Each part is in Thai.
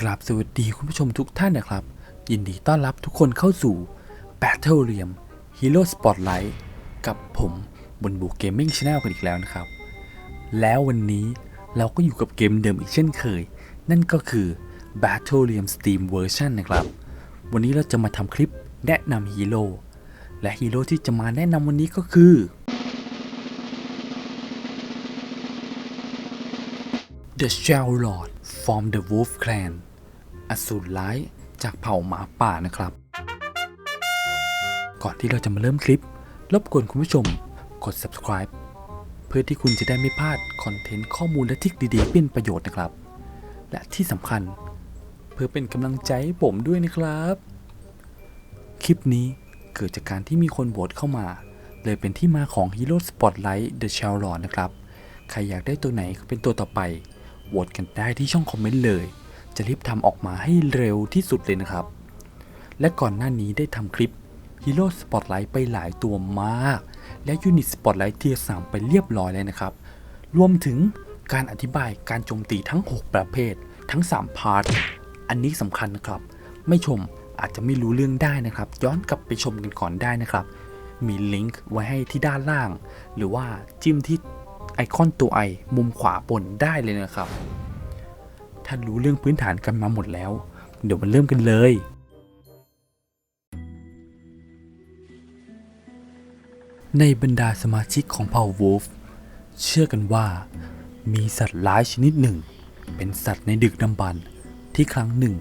กราบสวัสดีคุณผู้ชมทุกท่านนะครับ ยินดีต้อนรับทุกคนเข้าสู่ Battle r e a m Hero Spotlight กับผมบนบูเกมมิ่งช n แนลกันอีกแล้วนะครับ แล้ววันนี้เราก็อยู่กับเกมเดิมอีกเช่นเคย นั่นก็คือ Battle r e a m Steam Version นะครับ วันนี้เราจะมาทำคลิปแนะนำฮีโร่และฮีโร่ที่จะมาแนะนำวันนี้ก็คือ The Shell Lord from the Wolf Clan อสูรร้ายจากเผ่าหมาป่านะครับ ก่อนที่เราจะมาเริ่มคลิป รบกวนคุณผู้ชมกด subscribe เพื่อที่คุณจะได้ไม่พลาดคอนเทนต์ข้อมูลและทิคดีๆ เป็นประโยชน์นะครับ และที่สำคัญ เพื่อเป็นกำลังใจให้ผมด้วยนะครับ คลิปนี้เกิดจากการที่มีคนโหวตเข้ามา เลยเป็นที่มาของ Hero Spotlight The Shell Lord นะครับ ใครอยากได้ตัวไหนเป็นตัวต่อไปโหวตกันได้ที่ช่องคอมเมนต์เลย จะรีบทำออกมาให้เร็วที่สุดเลยนะครับ และก่อนหน้านี้ได้ทำคลิป Hero Spotlight ไปหลายตัวมาก และ Unit Spotlight เทียร์3ไปเรียบร้อยเลยนะครับ รวมถึงการอธิบายการโจมตีทั้ง 6 ประเภท ทั้ง 3 พาร์ท อันนี้สำคัญนะครับ ไม่ชมอาจจะไม่รู้เรื่องได้นะครับ ย้อนกลับไปชมกันก่อนได้นะครับ มีลิงก์ไว้ให้ที่ด้านล่าง หรือว่าจิ้มที่ไอคอนตัวไอมุมขวาบนได้เลยนะครับ ถ้ารู้เรื่องพื้นฐานกันมาหมดแล้ว เดี๋ยวมาเริ่มกันเลย ในบรรดาสมาชิกของเผ่าวูฟเชื่อกันว่า มีสัตว์ร้ายชนิดหนึ่ง เป็นสัตว์ในดึกดำบรรพ์ที่ครั้งหนึ่ง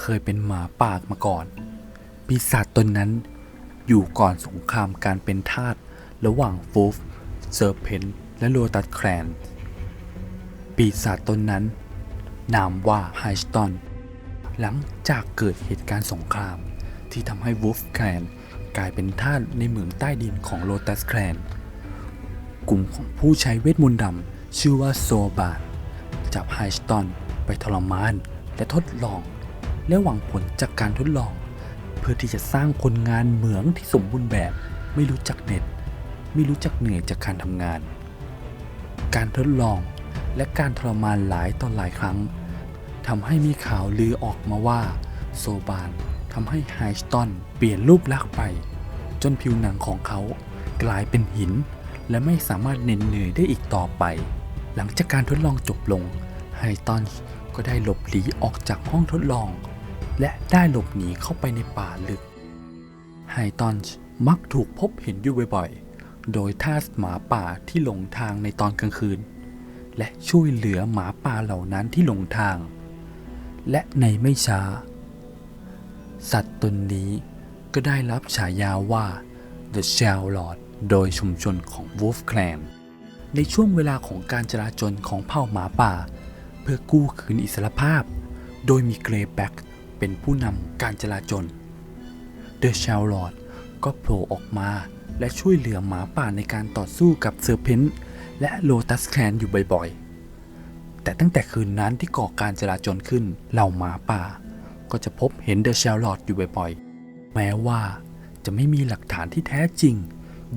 เคยเป็นหมาป่ามาก่อน ปีศาจตนนั้น อยู่ก่อนสงครามการเป็นทาสระหว่างฟูฟเซอร์เพนและโลตัสแคลนปีศาจตนนั้น นามว่าไฮสตันหลังจากเกิดเหตุการณ์สงคราม ที่ทำให้วูฟแคลนกลายเป็นท่าในเหมืองใต้ดินของโลตัสแคลนกลุ่มของผู้ใช้เวทมนต์ดำชื่อว่าโซบาดจับไฮสตันไปทรมานและทดลอง และหวังผลจากการทดลอง เพื่อที่จะสร้างคนงานเหมืองที่สมบูรณ์แบบ ไม่รู้จักเหน็ด ไม่รู้จักเหนื่อยจากการทำงาน การทดลอง และการทรมานหลายต่อหลายครั้งทำให้มีข่าวลือออกมาว่า โซบานทำให้ไฮสตันเปลี่ยนรูปลักษณ์ไป จนผิวหนังของเขากลายเป็นหิน และไม่สามารถเหน็ดเหนื่อยได้อีกต่อไป หลังจากการทดลองจบลงไฮตันก็ได้หลบหลีออกจากห้องทดลอง และได้หลบหนีเข้าไปในป่าลึกไฮตันมักถูกพบเห็นอยู่บ่อยๆ โดยทาสหมาป่าที่หลงทางในตอนกลางคืน และช่วยเหลือหมาป่าเหล่านั้นที่หลงทาง และในไม่ช้า สัตว์ตนนี้ก็ได้รับฉายาว่า The Shell Lord โดยชุมชนของ Wolf Clan ในช่วงเวลาของการจราจรของเผ่าหมาป่า เพื่อกู้คืนอิสรภาพ โดยมีเกรแบ็กเป็นผู้นำการจราจร The Shell Lord ก็โผล่ออกมาและช่วยเหลือหมาป่าในการต่อสู้กับเซอร์เพนต์ และโลตัสแคลนอยู่บ่อยๆ แต่ตั้งแต่คืนนั้นที่ก่อการจราจรขึ้นเหล่าหมาป่า ก็จะพบเห็นเดอะเชลลอดอยู่บ่อยๆ แม้ว่าจะไม่มีหลักฐานที่แท้จริง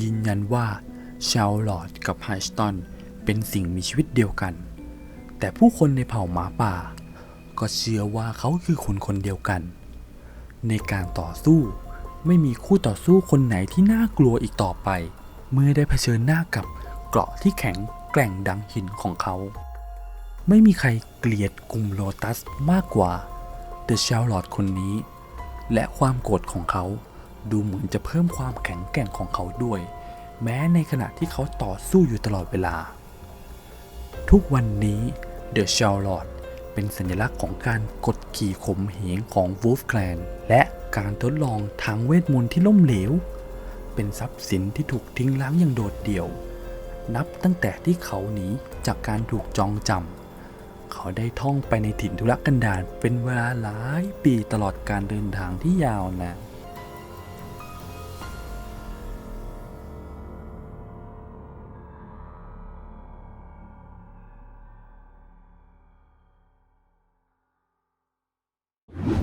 ยืนยันว่าเชลลอดกับไฮสตันเป็นสิ่งมีชีวิตเดียวกัน แต่ผู้คนในเผ่าหมาป่า ก็เชื่อว่าเขาคือคนคนเดียวกัน ในการต่อสู้ไม่มีคู่ต่อสู้คนไหนที่น่ากลัวอีกต่อไป เมื่อได้เผชิญหน้ากับ เกราะที่แข็งแกร่งดังหินของเขา ไม่มีใครเกลียดกลุ่มโลตัสมากกว่าเดอะเชลลอดคนนี้ และความโกรธของเขาดูเหมือนจะเพิ่มความแข็งแกร่งของเขาด้วย แม้ในขณะที่เขาต่อสู้อยู่ตลอดเวลา ทุกวันนี้เดอะเชลลอดเป็นสัญลักษณ์ของการกดขี่ข่มเหงของ Wolf Clan และการทดลองทางเวทมนต์ที่ล้มเหลว เป็นทรัพย์สินที่ถูกทิ้งล้างอย่างโดดเดี่ยว นับตั้งแต่ที่เขาหนีจากการถูกจองจำเขาได้ท่องไปในถิ่นทุรกันดารเป็นเวลาหลายปีตลอดการเดินทางที่ยาวนาน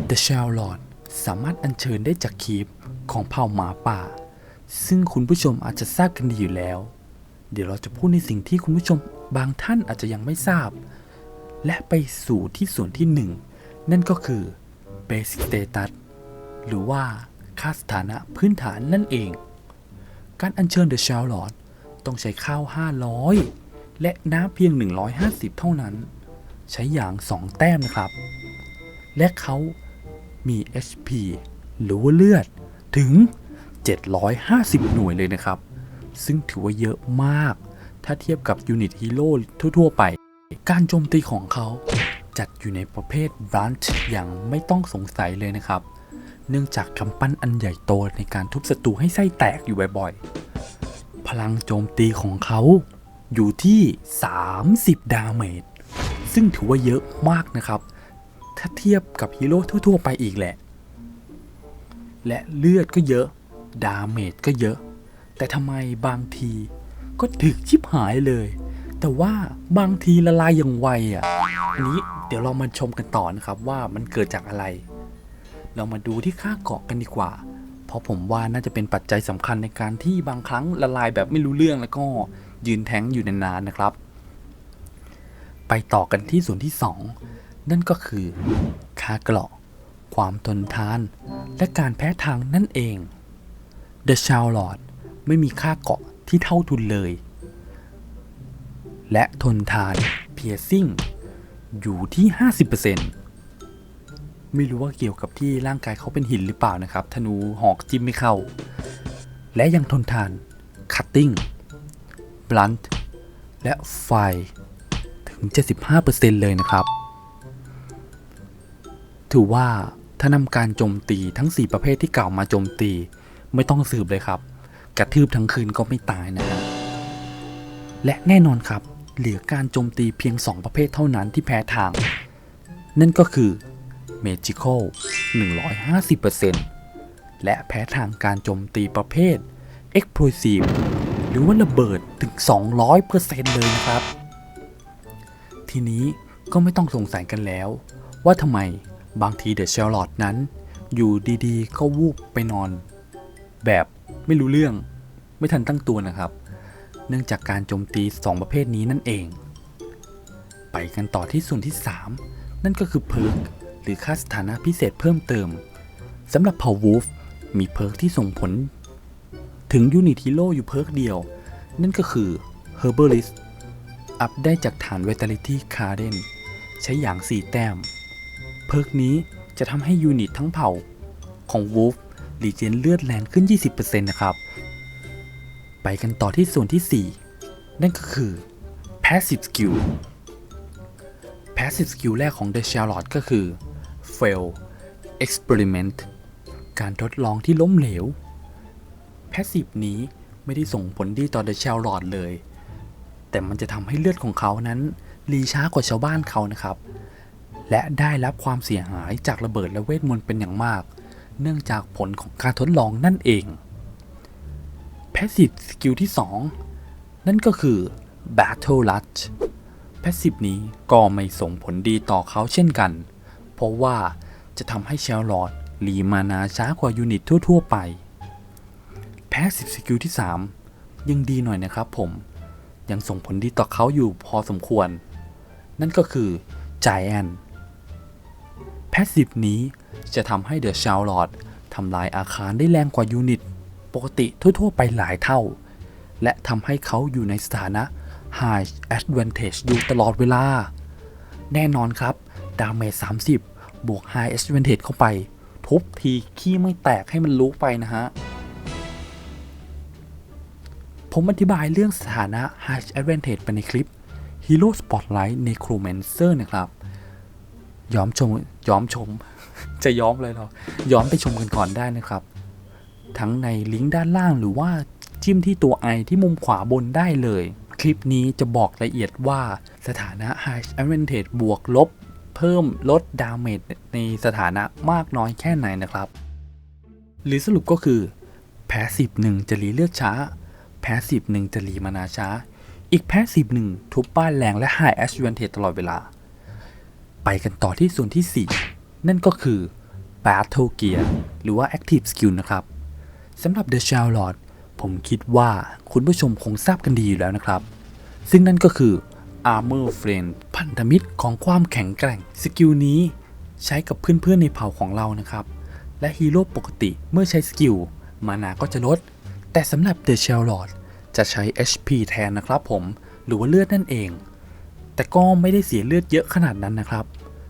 The Shell Lord สามารถอัญเชิญได้จากคีบของเผ่าหมาป่า ซึ่งคุณผู้ชมอาจจะทราบกันดีอยู่แล้ว เดี๋ยวเราจะพูดในสิ่งที่คุณผู้ชมบางท่านอาจจะยังไม่ทราบ และไปสู่ที่ส่วนที่หนึ่งนั่นก็คือ Basic Status หรือว่าค่าสถานะพื้นฐานนั่นเอง การอัญเชิญ The Charlotte ต้องใช้ข้าว 500 และน้ำเพียง 150 เท่านั้น ใช้อย่าง 2 แต้มนะครับ และเขามี HP หรือว่าเลือดถึง 750 หน่วยเลยนะครับ ซึ่งถือว่าเยอะมาก ถ้าเทียบกับยูนิตฮีโร่ทั่ว ๆ ไป การโจมตีของเขา จัดอยู่ในประเภทบลันช์อย่างไม่ต้องสงสัยเลยนะครับ เนื่องจากกำปั้นอันใหญ่โตในการทุบศัตรูให้ไส้แตกอยู่บ่อยๆ พลังโจมตีของเขา อยู่ที่ 30 ดาเมจ ซึ่งถือว่าเยอะมากนะครับ ถ้าเทียบกับฮีโร่ทั่ว ๆ ไปอีกแหละ และเลือดก็เยอะ ดาเมจก็เยอะ แต่ทำไมบางทีก็ถึกชิบหายเลย แต่ว่าบางทีละลายอย่างไวอะอันนี้เดี๋ยวเรามาชมกันต่อนะครับว่ามันเกิดจากอะไร เรามาดูที่ค่าเกาะกันดีกว่า เพราะผมว่าน่าจะเป็นปัจจัยสำคัญในการที่บางครั้งละลายแบบไม่รู้เรื่องแล้วก็ยืนแท้งอยู่นานๆนะครับ ไปต่อกันที่ส่วนที่ 2 นั่นก็คือ ค่าเกาะความทนทาน และการแพ้ทางนั่นเอง The Charlotte ไม่มีค่าเกาะที่เท่าทุนเลย และทนทาน Piercing อยู่ที่ 50%ไม่รู้ว่าเกี่ยวกับที่ร่างกายเขาเป็นหินหรือเปล่านะครับ ธนูหอกจิ้มไม่เข้า และยังทนทาน Cutting Blunt และไฟถึง 75%เลยนะครับ ถือว่าถ้านำการโจมตีทั้ง 4 ประเภทที่กล่าวมาโจมตีไม่ต้องสืบเลยครับ กระทืบทั้งคืนก็ไม่ตายนะฮะและแน่นอนครับเหลือการโจมตีเพียง 2 ประเภทเท่านั้นที่แพ้ทาง นั่นก็คือ Magical 150%และแพ้ทางการโจมตีประเภท Explosive หรือว่าระเบิดถึง 200%เลยนะครับ ทีนี้ก็ไม่ต้องสงสัยกันแล้ว ว่าทำไมบางทีเดอะเชลลอตนั้น อยู่ดีๆ ก็วูบไปนอน แบบ ไม่รู้เรื่อง ไม่ทันตั้งตัวนะครับ เนื่องจากการโจมตี 2 ประเภทนี้นั่นเอง ไปกันต่อที่ส่วนที่ 3 นั่นก็คือเพิร์กหรือค่าสถานะพิเศษเพิ่มเติมสำหรับเผ่าวูฟมีเพิร์กที่ส่งผล ถึงยูนิตฮีโร่อยู่เพิร์กเดียว นั่นก็คือ Herbalist อัพได้จากฐาน Vitality c a r d e n ใช้อย่าง 4 แต้ม เพิร์กนี้จะทำให้ยูนิตทั้งเผ่าของ Wolf รีเจนเลือดแรงขึ้น 20%นะครับ ไปกันต่อที่ส่วนที่ 4 นั่นก็คือ Passive Skill Passive Skill แรกของ The Charlotte ก็คือ Fail Experiment การทดลองที่ล้มเหลว Passive นี้ไม่ได้ส่งผลดีต่อ The Charlotte เลย แต่มันจะทำให้เลือดของเขานั้นรีช้ากว่าชาวบ้านเขานะครับ และได้รับความเสียหายจากระเบิดและเวทมนต์เป็นอย่างมาก เนื่องจากผลของการทดลองนั่นเอง Passive Skill ที่ 2 นั่นก็คือ Battle Rush Passive นี้ก็ไม่ส่งผลดีต่อเขาเช่นกัน เพราะว่าจะทำให้เชลลอดรีมานาช้ากว่ายูนิตทั่ว ๆ ไป Passive Skill ที่ 3 ยังดีหน่อยนะครับผม ยังส่งผลดีต่อเขาอยู่พอสมควร นั่นก็คือ Giant Passive นี้จะทำให้ The Charlotte ทำลายอาคารได้แรงกว่ายูนิต ปกติทั่วๆไปหลายเท่า และทำให้เขาอยู่ในสถานะ High Advantage อยู่ตลอดเวลา แน่นอนครับ ดาเมจ30 บวก High Advantage เข้าไป ทุบทีขี้ไม่แตกให้มันลุกไปนะฮะ ผมอธิบายเรื่องสถานะ High Advantage ไปในคลิป Hero Spotlight Necromancer นะครับ ย้อมชมย้อมชม จะย้อมเลยเหรอย้อมไปชมกันก่อนได้นะครับ ทั้งในลิงก์ด้านล่างหรือว่าจิ้มที่ตัวไอที่มุมขวาบนได้เลย คลิปนี้จะบอกละเอียดว่าสถานะ High Advantage บวกลบ เพิ่มลดดาเมจในสถานะมากน้อยแค่ไหนนะครับ หรือสรุปก็คือ แพ้สิบหนึ่งจะรีเลือดช้า แพ้สิบหนึ่งจะรีมานาช้า อีกแพ้สิบหนึ่งทุบบ้านแรงและ High Advantage ตลอดเวลา ไปกันต่อที่ส่วนที่ 4 นั่นก็คือ Battle Gear หรือว่า Active Skill นะครับสำหรับ The Charlotte ผมคิดว่าคุณผู้ชมคงทราบกันดีอยู่แล้วนะครับ ซึ่งนั่นก็คือ Armor Friend พันธมิตรของความแข็งแกร่ง สกิลนี้ใช้กับเพื่อนๆในเผ่าของเรานะครับ และฮีโร่ปกติเมื่อใช้สกิล มานาก็จะลด แต่สำหรับเดอะเชลลอดจะใช้ HP แทนนะครับผม หรือว่าเลือดนั่นเอง แต่ก็ไม่ได้เสียเลือดเยอะขนาดนั้นนะครับ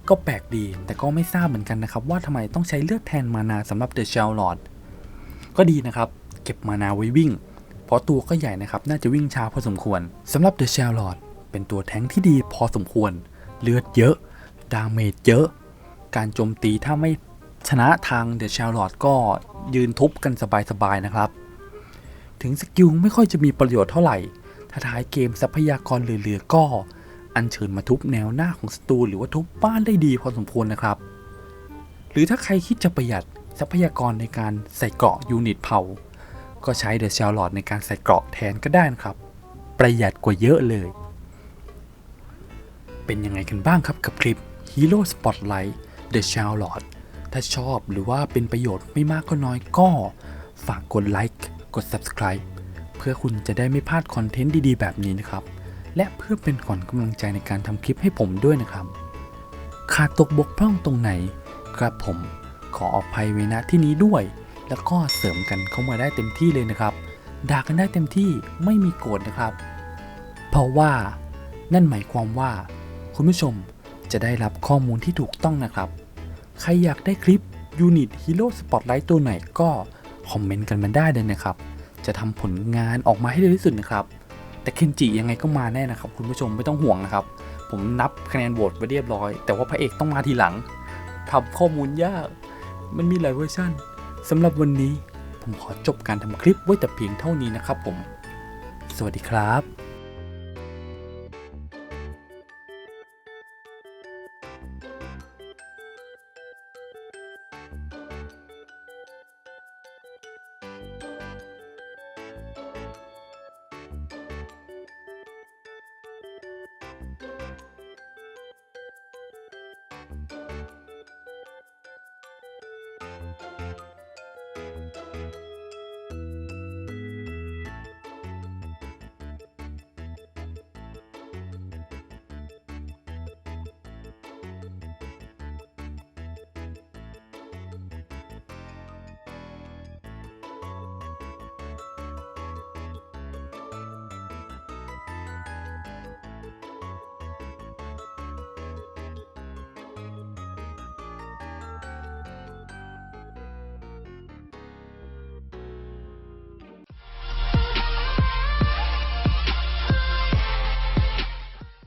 ก็แปลกดีแต่ก็ไม่ทราบเหมือนกันนะครับว่าทำไมต้องใช้เลือดแทนมานาสำหรับเดอะเชลลอดก็ดีนะครับ เก็บมานาไว้วิ่ง เพราะตัวก็ใหญ่นะครับ น่าจะวิ่งช้าพอสมควรสำหรับเดอะเชลลอดเป็นตัวแท้งที่ดีพอสมควร เลือดเยอะดาเมจเยอะ การโจมตีถ้าไม่ชนะทางเดอะเชลลอดก็ยืนทุบกันสบายๆนะครับ ถึงสกิลไม่ค่อยจะมีประโยชน์เท่าไหร่ถ้าท้ายเกมทรัพยากรเหลือๆก็ อัญเชิญมาทุบแนวหน้าของศัตรูหรือว่าทุบบ้านได้ดีพอสมควรนะครับ หรือถ้าใครคิดจะประหยัดทรัพยากรในการใส่เกราะยูนิตเผา ก็ใช้เดอะเชลลอดในการใส่เกราะแทนก็ได้นะครับ ประหยัดกว่าเยอะเลย เป็นยังไงกันบ้างครับกับคลิป Hero Spotlight The s h a r l o t ถ้าชอบหรือว่าเป็นประโยชน์ไม่มากก็น้อยก็ ฝากกดไลค์กด Subscribe เพื่อคุณจะได้ไม่พลาดคอนเทนต์ดีๆ แบบนี้นะครับ และเพื่อเป็นขวัญกำลังใจในการทำคลิปให้ผมด้วยนะครับ ขาดตกบกพร่องตรงไหนครับผมขออภัยไว้ณที่นี้ด้วย แล้วก็เสริมกันเข้ามาได้เต็มที่เลยนะครับ ด่ากันได้เต็มที่ไม่มีโกรธนะครับ เพราะว่านั่นหมายความว่า คุณผู้ชมจะได้รับข้อมูลที่ถูกต้องนะครับ ใครอยากได้คลิป Unit Hero Spotlight ตัวไหนก็คอมเมนต์กันมาได้เลยนะครับ จะทำผลงานออกมาให้ดีที่สุดนะครับ แต่เคนจิยังไงก็มาแน่นะครับคุณผู้ชมไม่ต้องห่วงนะครับ ผมนับคะแนนโหวตไว้เรียบร้อย แต่ว่าพระเอกต้องมาทีหลังทำข้อมูลยาก มันมีหลายเวอร์ชันสำหรับวันนี้ผมขอจบการทำคลิปไว้แต่เพียงเท่านี้นะครับผม สวัสดีครับ